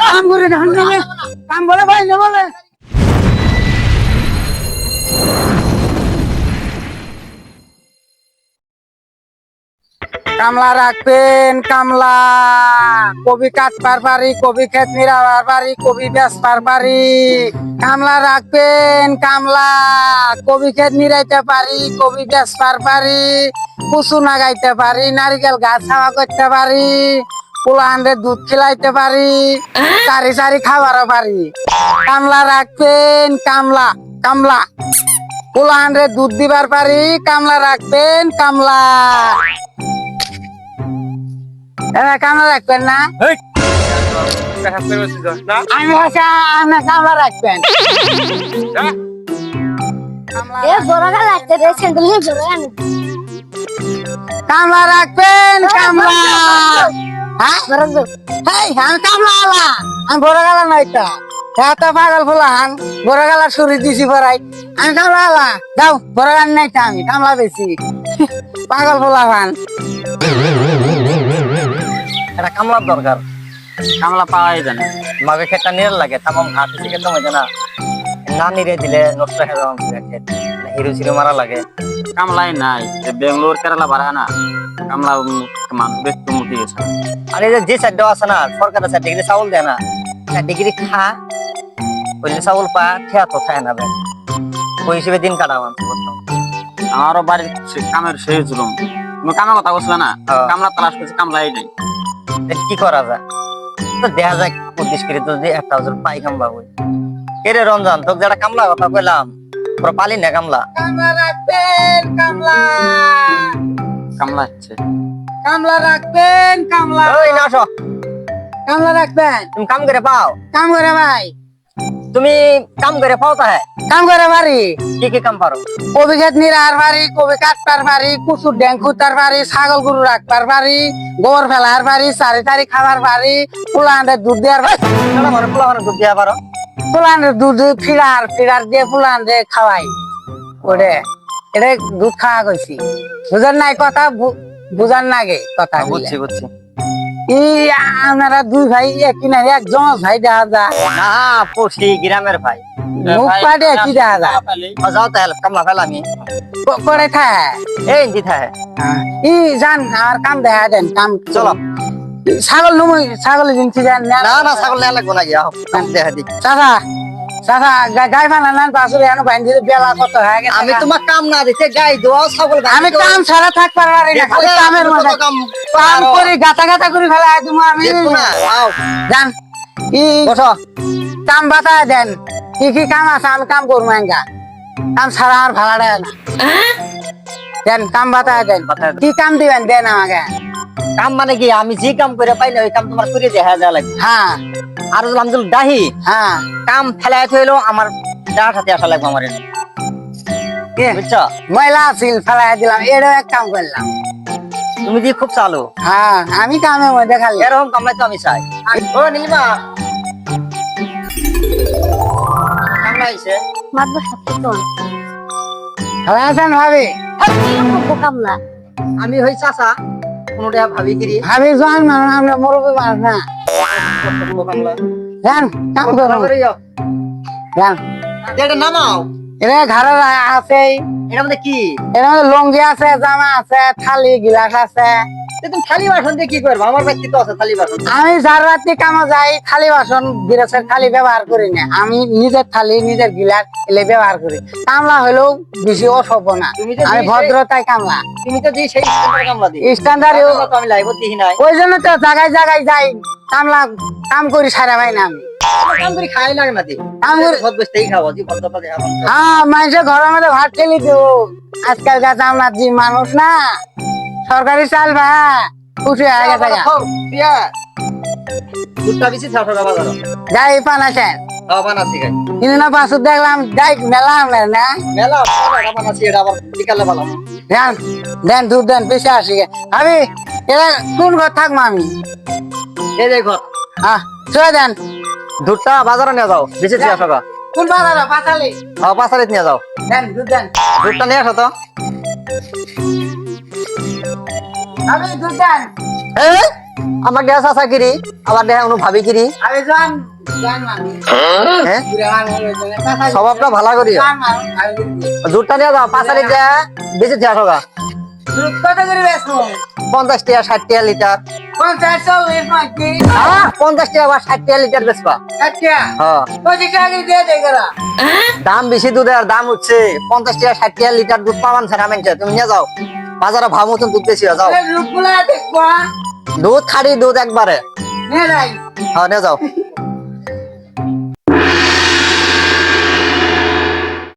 কাম ধান কাম বলে ভাই না বলে। কামলা রাখবেন, কামলা। কবি কাটবার পারি কবি খেত নিরাবার পারি কবি বেচবার পারি কামলা রাখবেন, কামলা। কবি খেত নিরাইতে পারি, কবি বেচবার পারি কুচু নাগাইতে পারি, নারিকেল গাছ হাওয়া করতে পারি। পোলাহান্ডে দুধ খিলাইতে পারি চারি চারি খাবারও পারি। কামলা রাখবেন, কামলা কামলা। পোলাহান্ডে দুধ দিবার পারি, কামলা রাখবেন, কামলা। কামলা রাখবেন না? আমি ভাষা আপনার কামলা রাখবেন। কামলা রাখবেন কামলা হ্যাঁ? কামলা আলা আমি বড় গালা নয় তো এত পাগল ফুলাহান। বড় গালা ছুরি দিছি পড়াই আমি কামলা আলা যাও বড় গান নাই তো আমি কামলা বেশি পাগল ফুলা ফুলাহান। এটা কামলার দরকার। কামলা পাওয়াই যায় না। মাকে খেতটা নিয়ে লাগে তামাম থেকে তো মজা না। না নিরে দিলে নষ্ট হয়ে যাওয়া খেত হিরো সিরো মারা লাগে। কামলাই নাই বেঙ্গলোর কেরালা বাড়া না। কামলা মানুষ ব্যক্তি মুটি গেছে। আর এই যে সাইডটা আছে না সরকারের সাইড ডিগ্রি চাউল দেয় না ডিগ্রি খা বললে চাউল পা খেয়া তো খায় না ব্যাগ ওই হিসেবে দিন কাটা আমারও বাড়ির কামের শেষ জুলুম তুমি কামের কথা বলছিলে না? হ্যাঁ। কামলা তালাশ করছি কামলাই নাই। কি করা যায়? তো দেখা যায় করে তো যদি একটা হাজার পাই কামলা বই কে রে রমজান তোকে যেটা কামলা কথা কইলাম পুরো পালি না কামলা? কামলা রাখবেন কামলা। কামলা রাখবেন কামলা। ওই না আসো। কামলা রাখবেন। তুমি কাম করে পাও? কাম করে ভাই। তুমি কাম করে পাও হ্যাঁ কাম করে পারি কি কি কাম পারো? কবি ক্ষেত নিরার পারি কবি কাটবার পারি কুচুর ড্যাং খুতার পারি ছাগল গরু রাখবার পারি গোবর ফেলার পারি চারি তারি খাবার পারি পোলাহান্ডের দুধ দেওয়ার পারি। পোলা মানে দুধ দিয়া পারো? পোলাহান্ডের দুধ ফিরার ফিরার দিয়ে পোলাহান্ডে খাওয়াই। ওরে এটা দুধ খাওয়া কইছি। বুঝার নাই কথা বুঝার নাগে কথা হ্যাঁ, বুঝছি বুঝছি। আপনারা দুই ভাই একই না একজন ভাই দেখা যা না পড়ছি গ্রামের ভাই। মুখ পাটে কি দেখা যা যাও তাহলে কামলা ফেলা আমি। ক- করে থাকে এই জি থাকে ই জান আর কাম দেখা দেন কাম। চলো। ছাগল নুমই ছাগল জিনছি জান না না ছাগল নেওয়া লাগবো নাকি? আহ দেখা দি চাচা আমি তোমার কাম না দিতে গাই আমি কাম ছাড়া থাকতে পারি না কামের মধ্যে কাম করে গাতা গাতা করে ফেলা তুমি আমি। জান ই বসো কাম বাতা দেন কি কি কাম আছে আমি কাম করব এঙ্গা কাম ছাড়া আর ভাড়া না। দেন কাম বাতা দেন কি কাম দিবেন দেন আমাকে? কাম মানে কি আমি যে কাম করে পাই না ওই কাম তোমার করে দেখা যা লাগবে হ্যাঁ আর যদি আমি ডাহি হ্যাঁ। কাম ফেলাই থইলো আমার ডাট হাতে আসা লাগবে আমার? বুঝছ? ময়লা আছিল ফেলাই দিলাম এরও এক কাম করলাম। তুমি দিয়ে খুব চালু? হ্যাঁ আমি কামের মধ্যে খালি। এরকম কামলাই তো আমি চাই। ও নীলিমা! কামলা আইছে। মাতবো সত্যি তো আছেন ভাবি? কামলা? আমি হই চাচা কোনটা ভাবি কিরি। ভাবি জোয়ান মানুষ আমরা মুরব্বী মানুষ না। কামলা যান কাম করুন যান এটা নামাও এটা ঘরের আছে মধ্যে কি এর মধ্যে লুঙ্গি আছে জামা আছে থালি গিলাস আছে তুমি বাসন দিয়ে কি করব? আমার ব্যক্তি তো আছে থালি বাসন। আমি যার রাত্রি কামে যাই থালি বাসন গিলাসের থালি ব্যবহার করি না। আমি নিজের থালি নিজের গিলাস এলে ব্যবহার করি। কামলা হলেও বেশি অসভ্য না। আমি ভদ্রতাই কামলা। তুমি তো যে সেই কামলা দিই স্ট্যান্ডার্ড আমি দিই নাই। ওই জন্য তো জায়গায় জায়গায় যাই কামলা কাম করি সারা ভাই না আমি। হ্যাঁ মানুষের ঘরের মধ্যে ভাত ঠেলি দেবো। আজকালকার আমরা জি মানুষ না সরকারি চাল ভাই। খুশি গেছে গা। পিয়া দুটা বেশি ছশো টাকা বাজার যাই পান আছেন বানাচ্ছি গাই। কিন্তু না পাশে দেখলাম যাই মেলা না? দেন দেন দুধ দেন আসি কোন ঘর থাকব আমি? এই যে ঘর। হ্যাঁ চলে দেন দুধটা বাজারে নিয়ে যাও বেশি ছশো টাকা কোন বাজার? পাতালি হ্যাঁ পাঁচালিত নিয়ে যাও। দেন দুধ দেন। দুধটা নিয়ে আসো তো। আমি দুজান। এ? আমার দেহা চাচা কিরি? আবার দেহা অনু ভাবি কিরি? আমি জান হ্যাঁ? স্বভাবটা ভালো করি আমি দুধটা নিয়ে যাও পাঁচালি দেয়া বেশি ঠকা পঞ্চাশ টাকা ষাট টাকা লিটার। পঞ্চাশ টাকা বা ষাট টাকা লিটার বেচবা। হ্যাঁ। দাম বেশি দুধের দাম উঠছে। পঞ্চাশ টাকা ষাট টাকা লিটার দুধ পাবান ছাড়া মেনছে তুমি নিয়ে যাও। বাজারে ভাব মতন দুধ বেশি যাও। দুধ খাড়ি দুধ একবারে। হ্যাঁ যাও।